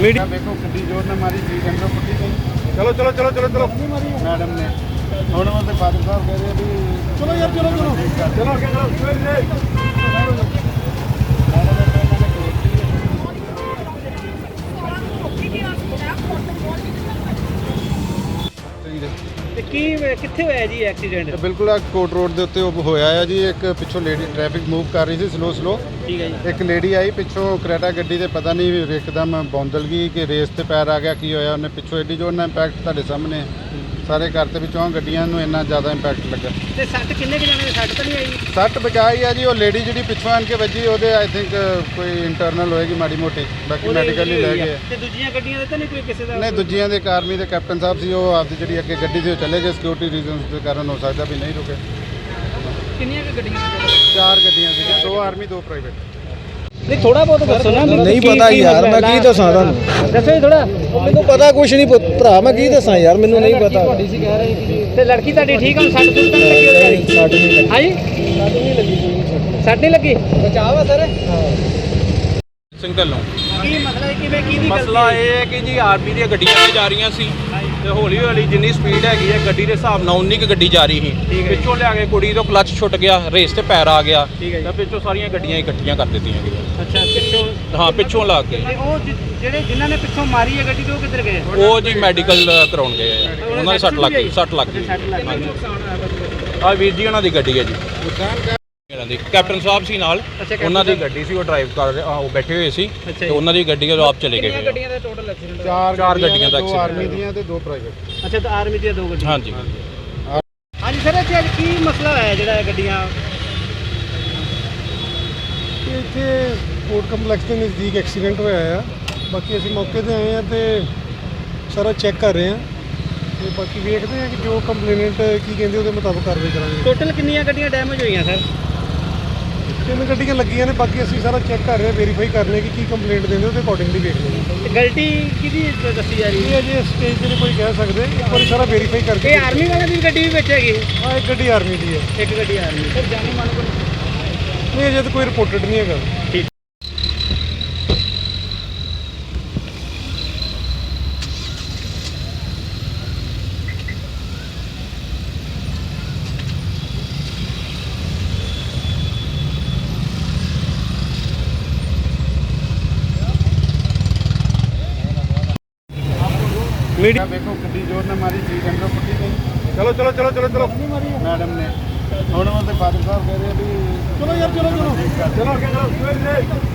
Media ਵੇਖੋ ਗੱਡੀ ਜੋਰ ਨਾਲ ਮਾਰੀ ਸੀਟ ਅੰਦਰ ਪੁੱਟੀ ਗਈ। ਚਲੋ ਚਲੋ ਚਲੋ ਚਲੋ ਚਲੋ। ਮੈਡਮ ਨੇ ਹੁਣ ਉਹਦੇ ਫਾਦਰ ਸਾਹਿਬ ਕਹਿ ਰਹੇ ਆ ਵੀ ਚਲੋ ਯਾਰ ਚਲੋ ਚਲੋ। ਚਲੋ ਕੀ ਕਿੱਥੇ ਹੋਇਆ ਜੀ ਐਕਸੀਡੈਂਟ ਬਿਲਕੁਲ ਆ ਕੋਟ ਰੋਡ ਦੇ ਉੱਤੇ ਉਹ ਹੋਇਆ ਆ ਜੀ। ਇੱਕ ਪਿੱਛੋਂ ਲੇਡੀ ਟ੍ਰੈਫਿਕ ਮੂਵ ਕਰ ਰਹੀ ਸੀ ਸਲੋ ਸਲੋ ਠੀਕ ਹੈ ਜੀ। ਇੱਕ ਲੇਡੀ ਆਈ ਪਿੱਛੋਂ ਕਰੇਟਾ ਗੱਡੀ ਤੇ ਪਤਾ ਨਹੀਂ ਇੱਕਦਮ ਬੌਂਦਲ ਗਈ ਕਿ ਰੇਸ ਤੇ ਪੈਰ ਆ ਗਿਆ ਕੀ ਹੋਇਆ ਉਹਨੇ ਪਿੱਛੋਂ ਐਡੀ ਜੋਰ ਨਾਲ ਇੰਪੈਕਟ ਤੁਹਾਡੇ ਸਾਹਮਣੇ ਹੈ। ਸਾਰੇ ਘਰ ਤੇ ਵਿੱਚੋਂ ਗੱਡੀਆਂ ਨੂੰ ਇੰਨਾ ਜ਼ਿਆਦਾ ਇੰਪੈਕਟ ਲੱਗਾ। ਤੇ ਸੱਟ ਕਿੰਨੇ ਕੁ ਜਾਣੇ ਸੱਟ ਤਾਂ ਨਹੀਂ ਆਈ? ਸੱਟ ਬਚਾਈ ਆ ਜੀ ਉਹ ਲੇਡੀ ਜਿਹੜੀ ਪਿੱਛੋਂ ਆਣ ਕੇ ਵੱਜੀ ਉਹਦੇ ਆਈ ਥਿੰਕ ਕੋਈ ਇੰਟਰਨਲ ਹੋਏਗੀ ਮਾੜੀ ਮੋਟੀ ਬਾਕੀ ਉਹਦੇ ਮੈਡੀਕਲ ਹੀ ਲੈ। ਗਏ ਤੇ ਦੂਜੀਆਂ ਗੱਡੀਆਂ ਦੇ ਤਾਂ ਨਹੀਂ ਕੋਈ ਕਿਸੇ ਦਾ? ਨਹੀਂ ਦੂਜੀਆਂ ਦੇ ਆਰਮੀ ਦੇ ਕੈਪਟਨ ਸਾਹਿਬ ਸੀ ਉਹ ਆਪਦੀ ਜਿਹੜੀ ਅੱਗੇ ਗੱਡੀ ਸੀ ਉਹ ਚਲੇ ਗਏ ਸਿਕਿਉਰਿਟੀ ਰੀਜ਼ਨਸ ਦੇ ਕਾਰਨ ਹੋ ਸਕਦਾ ਵੀ ਨਹੀਂ ਰੁਕੇ। ਕਿੰਨੀਆਂ ਕੁ ਗੱਡੀਆਂ ਚਾਰ ਗੱਡੀਆਂ ਸੀਗੀਆਂ ਦੋ ਆਰਮੀ ਦੋ ਪ੍ਰਾਈਵੇਟ ਨਹੀਂ ਥੋੜਾ ਬਹੁਤ ਦੱਸੋ ਨਾ ਨਹੀਂ ਪਤਾ ਯਾਰ ਮੈਂ ਕੀ ਦੱਸਾਂ ਤੁਹਾਨੂੰ? ਦੱਸੋ ਥੋੜਾ ਮੈਨੂੰ ਪਤਾ ਕੁਛ ਨਹੀਂ ਭਰਾ ਮੈਂ ਕੀ ਦੱਸਾਂ ਯਾਰ ਮੈਨੂੰ ਨਹੀਂ ਪਤਾ। ਤੇ ਲੜਕੀ ਤੁਹਾਡੀ ਠੀਕ ਆ ਸੱਟ ਸੁੱਟ ਨਹੀਂ ਲੱਗੀ ਉਹਦੇ ਵਾਲੀ ਸੱਟ ਨਹੀਂ ਲੱਗੀ। ਹਾਂਜੀ? ਸੱਟ ਨਹੀਂ ਲੱਗੀ। ਸੱਟ ਨਹੀਂ ਲੱਗੀ? ਬਚਾਵਾ ਸਰ? ਸਿੰਘ ਢੱਲੋਂ। ਕੀ ਮਸਲਾ ਹੈ? ਕਿਵੇਂ ਕੀ ਦੀ ਮਸਲਾ ਇਹ ਹੈ ਕਿ ਜੀ ਆਰਮੀ ਦੀਆਂ ਗੱਡੀਆਂ ਤੇ ਜਾ ਰਹੀਆਂ ਸੀ ਤੇ ਹੌਲੀ ਹੌਲੀ ਜਿੰਨੀ ਸਪੀਡ ਹੈਗੀ ਹੈ ਗੱਡੀ ਦੇ ਹਿਸਾਬ ਨਾਲ ਉਨੀ ਕੁ ਗੱਡੀ ਜਾ ਰਹੀ ਸੀ। ਪਿੱਛੋਂ ਲਿਆ ਕੇ ਕੁੜੀ ਤੋਂ ਕਲੱਚ ਛੁੱਟ ਗਿਆ ਰੇਸ ਤੇ ਪੈਰ ਆ ਗਿਆ। ਤਾਂ ਪਿੱਛੋਂ ਸਾਰੀਆਂ ਗੱਡੀਆਂ ਇਕੱਠੀਆਂ ਕਰ ਦਿੱਤੀਆਂ ਗਈਆਂ। ਅੱਛਾ ਪਿੱਛੋਂ ਹਾਂ ਪਿੱਛੋਂ ਲਾ ਕੇ। ਤੇ ਉਹ ਜਿ- ਜਿਹੜੇ ਜਿਨ੍ਹਾਂ ਨੇ ਪਿੱਛੋਂ ਮਾਰੀ ਹੈ ਗੱਡੀ ਤੇ ਉਹ ਕਿੱਧਰ ਗਏ? ਉਹ ਜੀ ਮੈਡੀਕਲ ਕਰਾਉਣ ਗਏ ਆ। ਉਹਨਾਂ ਦੇ ਸੱਟ ਲੱਗ ਗਈ ਸੱਟ ਲੱਗ ਗਈ। ਸੱਟ ਲੱਗ ਗਈ। ਆ ਵੀਰ ਜੀ ਉਹਨਾਂ ਦੀ ਗੱਡੀ ਹੈ ਜੀ। ਇਹਨਾਂ ਦੀ। ਕੈਪਟਨ ਸਾਹਿਬ ਸੀ ਨਾਲ ਉਹਨਾਂ ਦੀ। ਗੱਡੀ ਸੀ ਉਹ ਡਰਾਈਵ ਕਰ ਰਹੇ ਆ, ਉਹ ਬੈਠੇ ਹੋਏ ਸੀ ਤੇ। ਉਹਨਾਂ ਦੀ ਗੱਡੀ ਉਹ ਆਪ ਚਲੇ ਗਏ। ਕਿੰਨੀਆਂ। ਗੱਡੀਆਂ ਦੇ ਟੋਟਲ ਐਕਸੀਡੈਂਟ ਚਾਰ ਚਾਰ ਗੱਡੀਆਂ ਦਾ accident ਆਰਮੀ। ਦੀਆਂ ਤੇ ਦੋ ਪ੍ਰਾਈਵੇਟ ਅੱਛਾ ਤਾਂ ਆਰਮੀ ਦੀਆਂ ਦੋ ਗੱਡੀਆਂ। ਹਾਂਜੀ। ਹਾਂਜੀ ਸਰ ਇੱਥੇ ਅੱਜ ਕੀ ਮਸਲਾ ਹੋਇਆ ਜਿਹੜਾ ਗੱਡੀਆਂ ਇੱਥੇ ਕੋਰਟ ਕੰਪਲੈਕਸ ਦੇ ਨਜ਼ਦੀਕ ਐਕਸੀਡੈਂਟ ਹੋਇਆ ਆ। ਬਾਕੀ ਅਸੀਂ ਮੌਕੇ ਤੇ ਆਏ ਆ ਤੇ ਸਾਰਾ ਚੈੱਕ ਕਰ ਰਹੇ ਆ। ਤੇ ਬਾਕੀ ਵੇਖਦੇ ਆ ਕਿ ਜੋ ਕੰਪਲੇਨੈਂਟ ਕੀ ਕਹਿੰਦੇ ਉਹਦੇ ਮੁਤਾਬਕ ਕਾਰਵਾਈ ਕਰਾਂਗੇ। ਟੋਟਲ ਕਿੰਨੀਆਂ ਗੱਡੀਆਂ ਡੈਮੇਜ ਹੋਈਆਂ ਸਰ ਤਿੰਨ ਗੱਡੀਆਂ ਲੱਗੀਆਂ ਨੇ ਬਾਕੀ ਅਸੀਂ ਸਾਰਾ ਚੈੱਕ ਕਰ ਰਹੇ ਆ ਵੈਰੀਫਾਈ ਕਰ ਰਹੇ ਆ ਕਿ ਕੀ ਕੰਪਲੇਂਟ ਦਿੰਦੇ ਉਹਦੇ ਅਕੋਰਡਿੰਗਲੀ ਆ ਤੇ ਗਲਤੀ ਕਿਹਦੀ ਦੱਸੀ ਜਾ ਰਹੀ ਇਹ ਹੈ ਅਜੇ ਸਟੇਜ ਤੇ ਨਹੀਂ ਕੋਈ ਕਹਿ ਸਕਦੇ ਇੱਕ ਵਾਰੀ ਸਾਰਾ ਵੈਰੀਫਾਈ ਕਰਕੇ ਇਹ ਆਰਮੀ ਵਾਲਿਆਂ ਦੀ ਗੱਡੀ ਵੀ ਵਿੱਚ ਹੈਗੀ? ਹਾਂ ਇੱਕ ਗੱਡੀ ਆਰਮੀ ਦੀ ਹੈ। ਇੱਕ ਗੱਡੀ ਆਰਮੀ ਸਰ ਜਾਨੀ ਮਾਨੋ ਨਹੀਂ ਅਜੇ ਤਾਂ ਕੋਈ ਰਿਪੋਰਟਡ ਨਹੀਂ ਹੈਗਾ। ਵੇਖੋ ਗੱਡੀ ਜੋਰ ਨਾਲ ਮਾਰੀ ਪੁੱਟੀ ਗਈ। ਚਲੋ ਚਲੋ ਚਲੋ ਚਲੋ ਚਲੋ। ਮੈਡਮ ਨੇ। ਹੁਣ ਉਹਦੇ ਫਾਦਰ ਸਾਹਿਬ ਕਹਿ ਰਹੇ ਆ ਵੀ ਚਲੋ ਯਾਰ ਚਲੋ ਚਲੋ। ਚਲੋ ਅੱਗੇ ਚਲੋ।